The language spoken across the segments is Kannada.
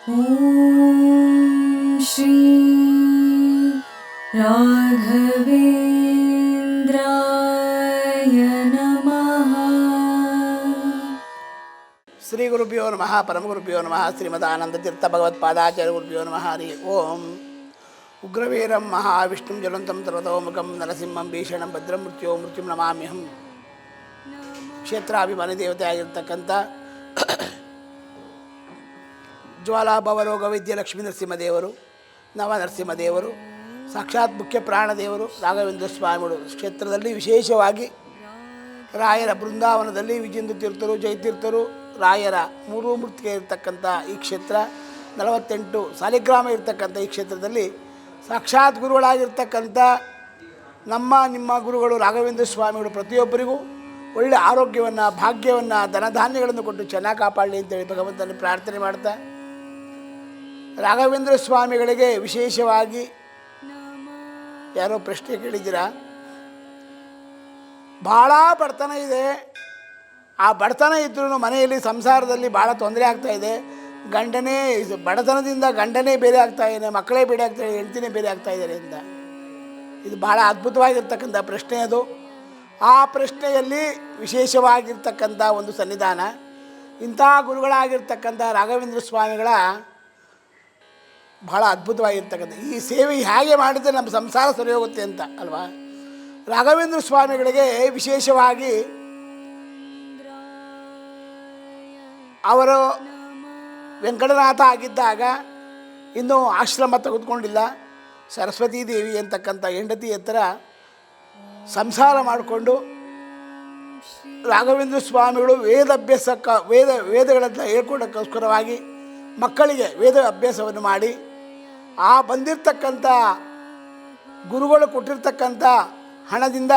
ॐ श्री राघवेन्द्राय नमः ಶ್ರೀ ಗುರುಭ್ಯೋ ನಮಃ ಪರಮಗುರುಭ್ಯೋ ನಮಃ ಶ್ರೀಮದಾನಂದ ತೀರ್ಥ ಭಗವತ್ಪಾದಾಚಾರ್ಯ ಗುರುಭ್ಯೋ ನಮಃ ಹರಿ ಓಂ ಉಗ್ರವೀರಂ ಮಹಾವಿಷ್ಣುಂ ಜ್ವಲಂತಂ ಸರ್ವತೋಮುಖಂ ನರಸಿಂಹಂ ಭೀಷಣಂ ಭದ್ರಂ ಮೃತ್ಯೋ ಮೃತ್ಯುಂ ನಮಾಮ್ಯಹಂ ಕ್ಷೇತ್ರಾಭಿಮಾನಿ ದೇವತೆ ಆಗಿರ್ತಕ್ಕಂಥ ಜ್ವಾಲಾ ವೈದ್ಯ ವಿದ್ಯೆ ಲಕ್ಷ್ಮೀ ನರಸಿಂಹದೇವರು ನವ ನರಸಿಂಹದೇವರು ಸಾಕ್ಷಾತ್ ಮುಖ್ಯ ಪ್ರಾಣದೇವರು ರಾಘವೇಂದ್ರ ಸ್ವಾಮಿಗಳು. ಕ್ಷೇತ್ರದಲ್ಲಿ ವಿಶೇಷವಾಗಿ ರಾಯರ ಬೃಂದಾವನದಲ್ಲಿ ವಿಜೇಂದ್ರ ತೀರ್ಥರು ಜಯತೀರ್ಥರು ರಾಯರ ಮೂರು ಮೂರ್ತಿಗೆ ಇರತಕ್ಕಂಥ ಈ ಕ್ಷೇತ್ರ, ನಲವತ್ತೆಂಟು ಸಾಲಿಗ್ರಾಮ ಇರತಕ್ಕಂಥ ಈ ಕ್ಷೇತ್ರದಲ್ಲಿ ಸಾಕ್ಷಾತ್ ಗುರುಗಳಾಗಿರ್ತಕ್ಕಂಥ ನಮ್ಮ, ನಿಮ್ಮ ಗುರುಗಳು ರಾಘವೇಂದ್ರ ಸ್ವಾಮಿಗಳು ಪ್ರತಿಯೊಬ್ಬರಿಗೂ ಒಳ್ಳೆಯ ಆರೋಗ್ಯವನ್ನು, ಭಾಗ್ಯವನ್ನು, ಧನಧಾನ್ಯಗಳನ್ನು ಕೊಟ್ಟು ಚೆನ್ನಾಗಿ ಕಾಪಾಡಲಿ ಅಂತೇಳಿ ಭಗವಂತನ ಪ್ರಾರ್ಥನೆ ಮಾಡ್ತಾ ರಾಘವೇಂದ್ರ ಸ್ವಾಮಿಗಳಿಗೆ ವಿಶೇಷವಾಗಿ ಯಾರೋ ಪ್ರಶ್ನೆ ಕೇಳಿದ್ದೀರಾ? ಭಾಳ ಬಡತನ ಇದೆ. ಆ ಬಡತನ ಇದ್ರೂ ಮನೆಯಲ್ಲಿ ಸಂಸಾರದಲ್ಲಿ ಭಾಳ ತೊಂದರೆ ಆಗ್ತಾ ಇದೆ. ಗಂಡನೇ ಬಡತನದಿಂದ ಗಂಡನೇ ಬೇರೆ ಆಗ್ತಾ ಇದ್ದಾನೆ ಮಕ್ಕಳೇ ಬೇರೆ ಆಗ್ತಾ ಇದೆ, ಹೆಂಡ್ತಿನೇ ಬೇರೆ ಆಗ್ತಾ ಇದ್ದಾರೆ ಅಂತ. ಇದು ಭಾಳ ಅದ್ಭುತವಾಗಿರ್ತಕ್ಕಂಥ ಪ್ರಶ್ನೆ ಅದು. ಆ ಪ್ರಶ್ನೆಯಲ್ಲಿ ವಿಶೇಷವಾಗಿರ್ತಕ್ಕಂಥ ಒಂದು ಸನ್ನಿಧಾನ. ಇಂಥ ಗುರುಗಳಾಗಿರ್ತಕ್ಕಂಥ ರಾಘವೇಂದ್ರ ಸ್ವಾಮಿಗಳ ಭಾಳ ಅದ್ಭುತವಾಗಿರ್ತಕ್ಕಂಥ. ಈ ಸೇವೆ ಹೇಗೆ ಮಾಡಿದರೆ ನಮ್ಮ ಸಂಸಾರ ಸರಿ ಹೋಗುತ್ತೆ ಅಂತ, ಅಲ್ವಾ? ರಾಘವೇಂದ್ರ ಸ್ವಾಮಿಗಳಿಗೆ ವಿಶೇಷವಾಗಿ ಅವರು ವೆಂಕಟನಾಥ ಆಗಿದ್ದಾಗ ಇನ್ನೂ ಆಶ್ರಮ ತೆಗೆದುಕೊಂಡಿಲ್ಲ. ಸರಸ್ವತೀ ದೇವಿ ಅಂತಕ್ಕಂಥ ಹೆಂಡತಿ ಹತ್ರ ಸಂಸಾರ ಮಾಡಿಕೊಂಡು ರಾಘವೇಂದ್ರ ಸ್ವಾಮಿಗಳು ವೇದ ಅಭ್ಯಾಸಕ್ಕ, ವೇದ ವೇದಗಳನ್ನು ಹೇಳ್ಕೊಡೋಕ್ಕೋಸ್ಕರವಾಗಿ ಮಕ್ಕಳಿಗೆ ವೇದ ಅಭ್ಯಾಸವನ್ನು ಮಾಡಿ ಆ ಬಂದಿರತಕ್ಕಂಥ ಗುರುಗಳು ಕೊಟ್ಟಿರ್ತಕ್ಕಂಥ ಹಣದಿಂದ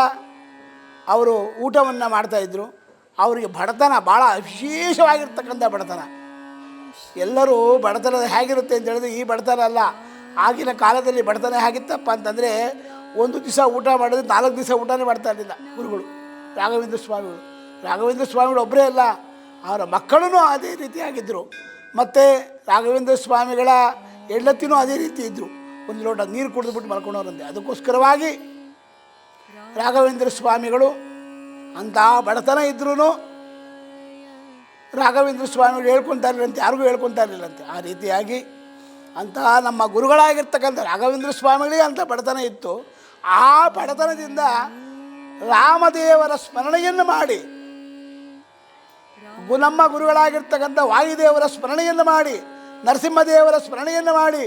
ಅವರು ಊಟವನ್ನು ಮಾಡ್ತಾಯಿದ್ರು ಅವರಿಗೆ ಬಡತನ ಭಾಳ ವಿಶೇಷವಾಗಿರ್ತಕ್ಕಂಥ ಬಡತನ. ಎಲ್ಲರೂ ಬಡತನ ಹೇಗಿರುತ್ತೆ ಅಂತ ಹೇಳಿದ್ರೆ ಈ ಬಡತನ ಅಲ್ಲ. ಆಗಿನ ಕಾಲದಲ್ಲಿ ಬಡತನ ಹೇಗಿತ್ತಪ್ಪ ಅಂತಂದರೆ ಒಂದು ದಿವಸ ಊಟ ಮಾಡಿದ್ರೆ ನಾಲ್ಕು ದಿವಸ ಊಟನೇ ಮಾಡ್ತಾ ಇರಲಿಲ್ಲ ಗುರುಗಳು. ರಾಘವೇಂದ್ರ ಸ್ವಾಮಿಗಳು. ರಾಘವೇಂದ್ರ ಸ್ವಾಮಿಗಳು ಒಬ್ಬರೇ ಅಲ್ಲ. ಅವರ ಮಕ್ಕಳೂ ಅದೇ ರೀತಿಯಾಗಿದ್ದರು ಮತ್ತು ರಾಘವೇಂದ್ರ ಸ್ವಾಮಿಗಳ ಹೆಂಡತಿನೂ ಅದೇ ರೀತಿ ಇದ್ದರು ಒಂದು ಲೋಟ ನೀರು ಕುಡಿದ್ಬಿಟ್ಟು ಮಲ್ಕೊಂಡವ್ರಂತೆ. ಅದಕ್ಕೋಸ್ಕರವಾಗಿ ರಾಘವೇಂದ್ರ ಸ್ವಾಮಿಗಳು ಅಂತಹ ಬಡತನ ಇದ್ರೂ ರಾಘವೇಂದ್ರ ಸ್ವಾಮಿಗಳು ಹೇಳ್ಕೊತಾ ಇರಲಿಲ್ಲಂತೆ, ಯಾರಿಗೂ ಹೇಳ್ಕೊತಾ ಇರಲಿಲ್ಲಂತೆ. ಆ ರೀತಿಯಾಗಿ ಅಂತಹ ನಮ್ಮ ಗುರುಗಳಾಗಿರ್ತಕ್ಕಂಥ ರಾಘವೇಂದ್ರ ಸ್ವಾಮಿಗಳಿಗೆ ಅಂಥ ಬಡತನ ಇತ್ತು. ಆ ಬಡತನದಿಂದ ರಾಮದೇವರ ಸ್ಮರಣೆಯನ್ನು ಮಾಡಿ ನಮ್ಮ ಗುರುಗಳಾಗಿರ್ತಕ್ಕಂಥ ವಾಯುದೇವರ ಸ್ಮರಣೆಯನ್ನು ಮಾಡಿ ನರಸಿಂಹದೇವರ ಸ್ಮರಣೆಯನ್ನು ಮಾಡಿ.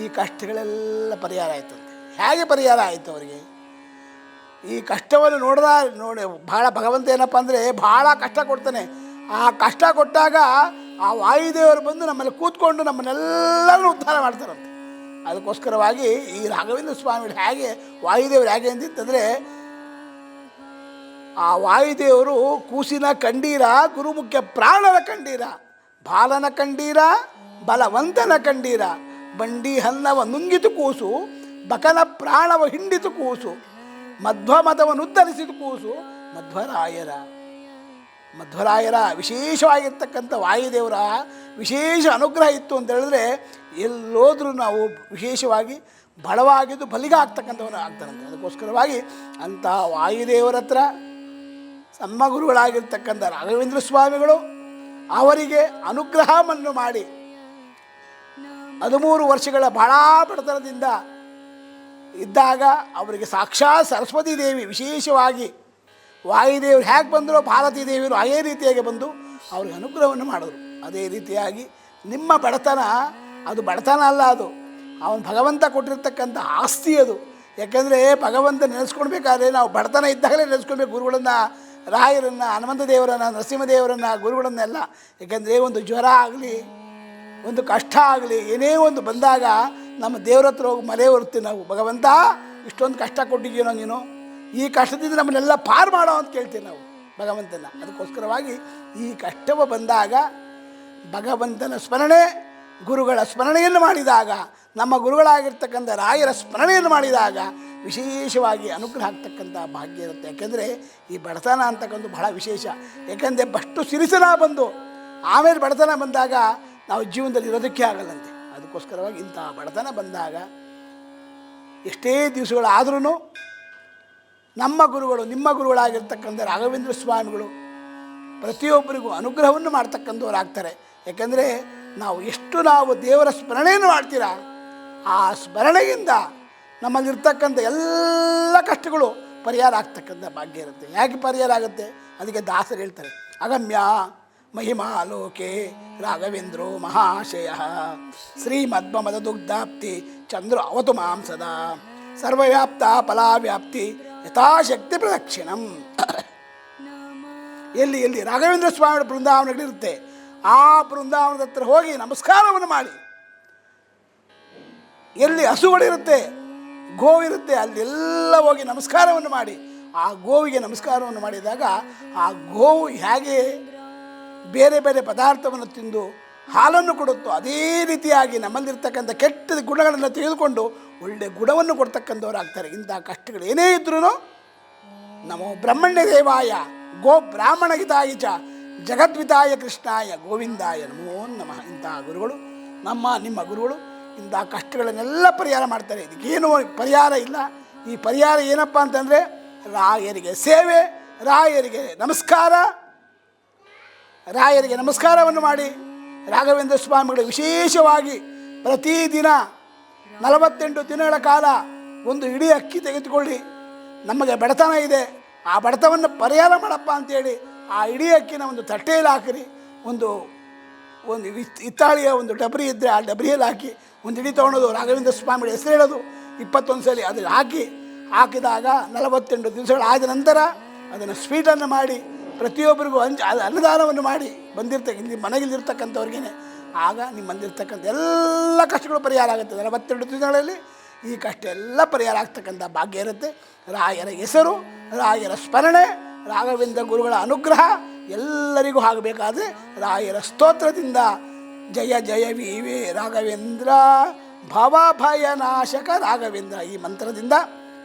ಈ ಕಷ್ಟಗಳೆಲ್ಲ ಪರಿಹಾರ ಆಯ್ತಂತೆ ಹೇಗೆ ಪರಿಹಾರ ಆಯಿತು ಅವರಿಗೆ? ಈ ಕಷ್ಟವನ್ನು ನೋಡಿದ, ನೋಡಿ ಭಾಳ ಭಗವಂತ ಏನಪ್ಪ ಅಂದರೆ ಭಾಳ ಕಷ್ಟ ಕೊಡ್ತಾನೆ. ಆ ಕಷ್ಟ ಕೊಟ್ಟಾಗ ಆ ವಾಯುದೇವರು ಬಂದು ನಮ್ಮಲ್ಲಿ ಕೂತ್ಕೊಂಡು ನಮ್ಮನ್ನೆಲ್ಲರೂ ಉದ್ಧಾರ ಮಾಡ್ತಾರಂತೆ. ಅದಕ್ಕೋಸ್ಕರವಾಗಿ ಈ ರಾಘವೇಂದ್ರ ಸ್ವಾಮಿಗಳು ಹೇಗೆ, ವಾಯುದೇವರು ಹೇಗೆ ಅಂತಿತ್ತಂದರೆ ಆ ವಾಯುದೇವರು ಕೂಸಿನ ಕಂಡೀರ, ಗುರುಮುಖ್ಯ ಪ್ರಾಣನ ಕಂಡೀರ ಬಾಲನ ಕಂಡೀರ, ಬಲವಂತನ ಕಂಡೀರ? ಬಂಡಿ ಹನ್ನವ ನುಂಗಿತು ಕೂಸು ಬಕನ ಪ್ರಾಣವ ಹಿಂಡಿತು ಕೂಸು ಮಧ್ವ ಮತವನ್ನು ಉದ್ಧರಿಸಿದ ಕೂಸು, ಮಧ್ವರಾಯರ. ಮಧ್ವರಾಯರ ವಿಶೇಷವಾಗಿರ್ತಕ್ಕಂಥ ವಾಯುದೇವರ ವಿಶೇಷ ಅನುಗ್ರಹ ಇತ್ತು ಅಂತ ಹೇಳಿದ್ರೆ, ಎಲ್ಲೋದ್ರೂ ನಾವು ವಿಶೇಷವಾಗಿ ಬಲವಾಗಿದ್ದು ಬಲಿಗ ಆಗ್ತಕ್ಕಂಥವನು ಆಗ್ತಾನಂತೆ ಅದಕ್ಕೋಸ್ಕರವಾಗಿ ಅಂತಹ ವಾಯುದೇವರ ಹತ್ರ ಸಮ್ಮ ಗುರುಗಳಾಗಿರ್ತಕ್ಕಂಥ ರಾಘವೇಂದ್ರ ಸ್ವಾಮಿಗಳು ಅವರಿಗೆ ಅನುಗ್ರಹವನ್ನು ಮಾಡಿ. ಹದಿಮೂರು ವರ್ಷಗಳ ಬಹಳ ಬಡತನದಿಂದ ಇದ್ದಾಗ ಅವರಿಗೆ ಸಾಕ್ಷಾತ್ ಸರಸ್ವತಿ ದೇವಿ ವಿಶೇಷವಾಗಿ ವಾಯುದೇವರು ಹೇಗೆ ಬಂದರೋ ಭಾರತೀ ದೇವಿಯರು ಅದೇ ರೀತಿಯಾಗಿ ಬಂದು ಅವ್ರಿಗೆ ಅನುಗ್ರಹವನ್ನು ಮಾಡಿದ್ರು. ಅದೇ ರೀತಿಯಾಗಿ ನಿಮ್ಮ ಬಡತನ ಅದು ಬಡತನ ಅಲ್ಲ ಅದು. ಅವನು ಭಗವಂತ ಕೊಟ್ಟಿರ್ತಕ್ಕಂಥ ಆಸ್ತಿ ಅದು. ಯಾಕೆಂದರೆ ಭಗವಂತ ನೆನೆಸ್ಕೊಳ್ಬೇಕಾದ್ರೆ ನಾವು ಬಡತನ ಇದ್ದಾಗಲೇ ನೆನೆಸ್ಕೊಳ್ಬೇಕು ಗುರುಗಳನ್ನು. ರಾಯರನ್ನು, ಹನುಮಂತ ದೇವರನ್ನು, ನರಸಿಂಹದೇವರನ್ನು, ಗುರುಗಳನ್ನೆಲ್ಲ. ಏಕೆಂದರೆ ಒಂದು ಜ್ವರ ಆಗಲಿ, ಒಂದು ಕಷ್ಟ ಆಗಲಿ, ಏನೇ ಒಂದು ಬಂದಾಗ ನಮ್ಮ ದೇವ್ರ ಹತ್ರ ಹೋಗಿ ಮಲೆ ಹೊರ್ತೀವಿ ನಾವು. ಭಗವಂತ, ಇಷ್ಟೊಂದು ಕಷ್ಟ ಕೊಟ್ಟಿದ್ದೀನೋ ನೀನು? ಈ ಕಷ್ಟದಿಂದ ನಮ್ಮನ್ನೆಲ್ಲ ಪಾರು ಮಾಡೋ ಅಂತ ಕೇಳ್ತೀವಿ ನಾವು ಭಗವಂತನ. ಅದಕ್ಕೋಸ್ಕರವಾಗಿ ಈ ಕಷ್ಟವ ಬಂದಾಗ ಭಗವಂತನ ಸ್ಮರಣೆ, ಗುರುಗಳ ಸ್ಮರಣೆಯನ್ನು ಮಾಡಿದಾಗ, ನಮ್ಮ ಗುರುಗಳಾಗಿರ್ತಕ್ಕಂಥ ರಾಯರ ಸ್ಮರಣೆಯನ್ನು ಮಾಡಿದಾಗ ವಿಶೇಷವಾಗಿ ಅನುಗ್ರಹ ಆಗ್ತಕ್ಕಂಥ ಭಾಗ್ಯ ಇರುತ್ತೆ. ಯಾಕೆಂದರೆ ಈ ಬಡತನ ಅಂತಕ್ಕಂಥ ಬಹಳ ವಿಶೇಷ. ಯಾಕೆಂದರೆ ಬಷ್ಟು ಸಿರಿಸನ ಬಂದು, ಆಮೇಲೆ ಬಡತನ ಬಂದಾಗ ನಾವು ಜೀವನದಲ್ಲಿ ಇರೋದಕ್ಕೆ ಆಗಲ್ಲಂತೆ. ಅದಕ್ಕೋಸ್ಕರವಾಗಿ ಇಂಥ ಬಡತನ ಬಂದಾಗ ಎಷ್ಟೇ ದಿವಸಗಳಾದ್ರೂ ನಮ್ಮ ಗುರುಗಳು, ನಿಮ್ಮ ಗುರುಗಳಾಗಿರ್ತಕ್ಕಂಥ ರಾಘವೇಂದ್ರ ಸ್ವಾಮಿಗಳು ಪ್ರತಿಯೊಬ್ಬರಿಗೂ ಅನುಗ್ರಹವನ್ನು ಮಾಡ್ತಕ್ಕಂಥವ್ರಾಗ್ತಾರೆ ಯಾಕೆಂದರೆ ನಾವು ಎಷ್ಟು ನಾವು ದೇವರ ಸ್ಮರಣೆಯನ್ನು ಮಾಡ್ತೀರಾ, ಆ ಸ್ಮರಣೆಯಿಂದ ನಮ್ಮಲ್ಲಿರ್ತಕ್ಕಂಥ ಎಲ್ಲ ಕಷ್ಟಗಳು ಪರಿಹಾರ ಆಗ್ತಕ್ಕಂಥ ಭಾಗ್ಯ ಇರುತ್ತೆ. ಯಾಕೆ ಪರಿಹಾರ ಆಗುತ್ತೆ? ಅದಕ್ಕೆ ದಾಸರು ಹೇಳ್ತಾರೆ, ಅಗಮ್ಯ ಮಹಿಮಾ ಲೋಕೆ ರಾಘವೇಂದ್ರೋ ಮಹಾಶಯ. ಶ್ರೀಮದ್ಮದ ದುಗ್ಧಾಪ್ತಿ ಚಂದ್ರ ಅವತು ಮಾಂಸದ ಸರ್ವವ್ಯಾಪ್ತ ಫಲಾವ್ಯಾಪ್ತಿ ಯಥಾಶಕ್ತಿ ಪ್ರದಕ್ಷಿಣಂ. ಎಲ್ಲಿ ಎಲ್ಲಿ? ರಾಘವೇಂದ್ರ ಸ್ವಾಮಿ ಬೃಂದಾವನಗಳಿರುತ್ತೆ ಆ ಬೃಂದಾವನದ ಹತ್ರ ಹೋಗಿ ನಮಸ್ಕಾರವನ್ನು ಮಾಡಿ. ಎಲ್ಲಿ ಹಸುಗಳಿರುತ್ತೆ ಗೋವಿರುತ್ತೆ. ಅಲ್ಲೆಲ್ಲ ಹೋಗಿ ನಮಸ್ಕಾರವನ್ನು ಮಾಡಿ. ಆ ಗೋವಿಗೆ ನಮಸ್ಕಾರವನ್ನು ಮಾಡಿದಾಗ ಆ ಗೋವು ಹೇಗೆ ಬೇರೆ ಬೇರೆ ಪದಾರ್ಥವನ್ನು ತಿಂದು ಹಾಲನ್ನು ಕೊಡುತ್ತೋ ಅದೇ ರೀತಿಯಾಗಿ ನಮ್ಮಲ್ಲಿರ್ತಕ್ಕಂಥ ಕೆಟ್ಟ ಗುಣಗಳನ್ನು ತಿಳಿದುಕೊಂಡು ಒಳ್ಳೆ ಗುಣವನ್ನು ಕೊಡ್ತಕ್ಕಂಥವ್ರಾಗ್ತಾರೆ. ಇಂಥ ಕಷ್ಟಗಳು ಏನೇ ಇದ್ರೂ ನಮೋ ಬ್ರಹ್ಮಣ್ಯ ದೇವಾಯ, ಗೋ ಬ್ರಾಹ್ಮಣ ಹಿತಾಯ ಚ, ಜಗದ್ವಿತಾಯ ಕೃಷ್ಣಾಯ, ಗೋವಿಂದಾಯ ನಮೋ ನಮಃ. ಇಂತಹ ಗುರುಗಳು, ನಮ್ಮ ನಿಮ್ಮ ಗುರುಗಳು ಇಂತಹ ಕಷ್ಟಗಳನ್ನೆಲ್ಲ ಪರಿಹಾರ ಮಾಡ್ತಾರೆ. ಇದಕ್ಕೇನು ಪರಿಹಾರ ಇಲ್ಲ. ಈ ಪರಿಹಾರ ಏನಪ್ಪ ಅಂತಂದರೆ ರಾಯರಿಗೆ ಸೇವೆ, ರಾಯರಿಗೆ ನಮಸ್ಕಾರ. ರಾಯರಿಗೆ ನಮಸ್ಕಾರವನ್ನು ಮಾಡಿ. ರಾಘವೇಂದ್ರ ಸ್ವಾಮಿಗಳು ವಿಶೇಷವಾಗಿ ಪ್ರತಿದಿನ ನಲವತ್ತೆಂಟು ದಿನಗಳ ಕಾಲ ಒಂದು ಇಡೀ ಅಕ್ಕಿ ತೆಗೆದುಕೊಳ್ಳಿ. ನಮಗೆ ಬಡತನ ಇದೆ. ಆ ಬಡತವನ್ನು ಪರಿಹಾರ ಮಾಡಪ್ಪ ಅಂತೇಳಿ ಆ ಇಡೀ ಅಕ್ಕಿನ ಒಂದು ತಟ್ಟೆಯಲ್ಲಿ ಹಾಕಿರಿ. ಒಂದು ಒಂದು ಇತ್ತಾಳಿಯ ಒಂದು ಡಬರಿ ಇದ್ದರೆ ಆ ಡಬರಿಯಲ್ಲಿ ಹಾಕಿ, ಒಂದು ಇಡೀ ತೊಗೊಳೋದು ರಾಘವೇಂದ್ರ ಸ್ವಾಮಿಗಳ ಹೆಸರು ಹೇಳೋದು, ಇಪ್ಪತ್ತೊಂದು ಸಲ ಅದನ್ನು ಹಾಕಿ, ಹಾಕಿದಾಗ ನಲವತ್ತೆಂಟು ದಿವಸಗಳು ಆದ ನಂತರ ಅದನ್ನು ಸ್ವೀಟನ್ನು ಮಾಡಿ, ಪ್ರತಿಯೊಬ್ಬರಿಗೂ ಹಂಚ ಅದು ಅನ್ನದಾನವನ್ನು ಮಾಡಿ ಬಂದಿರ್ತ ಇಲ್ಲಿ ಮನೆಗಿಲ್ಲಿರ್ತಕ್ಕಂಥವ್ರಿಗೇನೆ ಆಗ ನಿಮ್ಮಲ್ಲಿರ್ತಕ್ಕಂಥ ಎಲ್ಲ ಕಷ್ಟಗಳು ಪರಿಹಾರ ಆಗುತ್ತೆ. ನಲವತ್ತೆರಡು ದಿನಗಳಲ್ಲಿ ಈ ಕಷ್ಟ ಎಲ್ಲ ಪರಿಹಾರ ಆಗ್ತಕ್ಕಂಥ ಭಾಗ್ಯ ಇರುತ್ತೆ. ರಾಯರ ಹೆಸರು, ರಾಯರ ಸ್ಮರಣೆ, ರಾಘವೇಂದ್ರ ಗುರುಗಳ ಅನುಗ್ರಹ ಎಲ್ಲರಿಗೂ ಆಗಬೇಕಾದ್ರೆ ರಾಯರ ಸ್ತೋತ್ರದಿಂದ ಜಯ ಜಯ ವಿ ರಾಘವೇಂದ್ರ ಭವಭಯನಾಶಕ ರಾಘವೇಂದ್ರ ಈ ಮಂತ್ರದಿಂದ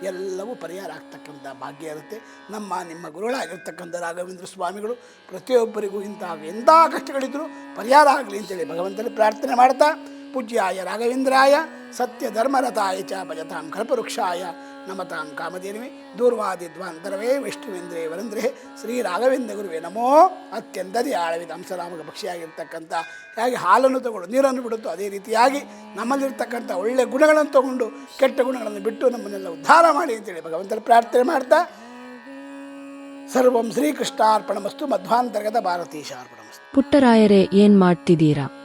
ಎಲ್ಲವೂ ಪರಿಹಾರ ಆಗ್ತಕ್ಕಂಥ ಭಾಗ್ಯ ಇರುತ್ತೆ. ನಮ್ಮ ನಿಮ್ಮ ಗುರುಗಳಾಗಿರ್ತಕ್ಕಂಥ ರಾಘವೇಂದ್ರ ಸ್ವಾಮಿಗಳು ಪ್ರತಿಯೊಬ್ಬರಿಗೂ ಇಂತಹ ಎಂಥ ಕಷ್ಟಗಳಿದ್ದರೂ ಪರಿಹಾರ ಆಗಲಿ ಅಂತೇಳಿ ಭಗವಂತನ ಪ್ರಾರ್ಥನೆ ಮಾಡ್ತಾ, ಪೂಜ್ಯಾಯ ರಾಘವೇಂದ್ರಾಯ ಸತ್ಯ ಧರ್ಮರಥಾಯ ಚ ಭಜತಾಂ ಕಲ್ಪವೃಕ್ಷಾಯ ನಮತಾಂ ಕಾಮಧೇನುವೆ ದೂರ್ವಾದಿದ್ವಾಂತರವೇ ವಿಷ್ಣುವೆಂದ್ರೆ ವರಂದ್ರೇ. ಶ್ರೀ ರಾಘವೇಂದ್ರ ಗುರುವೇ ನಮೋ. ಅತ್ಯಂತದಿ ಆಳವಿದ ಹಂಸರಾಮಗ ಪಕ್ಷಿಯಾಗಿರ್ತಕ್ಕಂಥ ಹೇಗೆ ಹಾಲನ್ನು ತಗೊಂಡು ನೀರನ್ನು ಬಿಡುತ್ತೋ ಅದೇ ರೀತಿಯಾಗಿ ನಮ್ಮಲ್ಲಿರ್ತಕ್ಕಂಥ ಒಳ್ಳೆಯ ಗುಣಗಳನ್ನು ತಗೊಂಡು ಕೆಟ್ಟ ಗುಣಗಳನ್ನು ಬಿಟ್ಟು ನಮ್ಮನ್ನೆಲ್ಲ ಉದ್ಧಾರ ಮಾಡಿ ಅಂತೇಳಿ ಭಗವಂತನ ಪ್ರಾರ್ಥನೆ ಮಾಡ್ತಾ. ಸರ್ವಂ ಶ್ರೀಕೃಷ್ಣಾರ್ಪಣಮಸ್ತು ಮಧ್ವಾಂತರ್ಗತ ಭಾರತೀಶಾರ್ಪಣಮಸ್ತು. ಪುಟ್ಟರಾಯರೇ, ಏನ್ ಮಾಡ್ತಿದ್ದೀರಾ?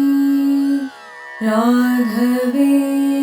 राघवी।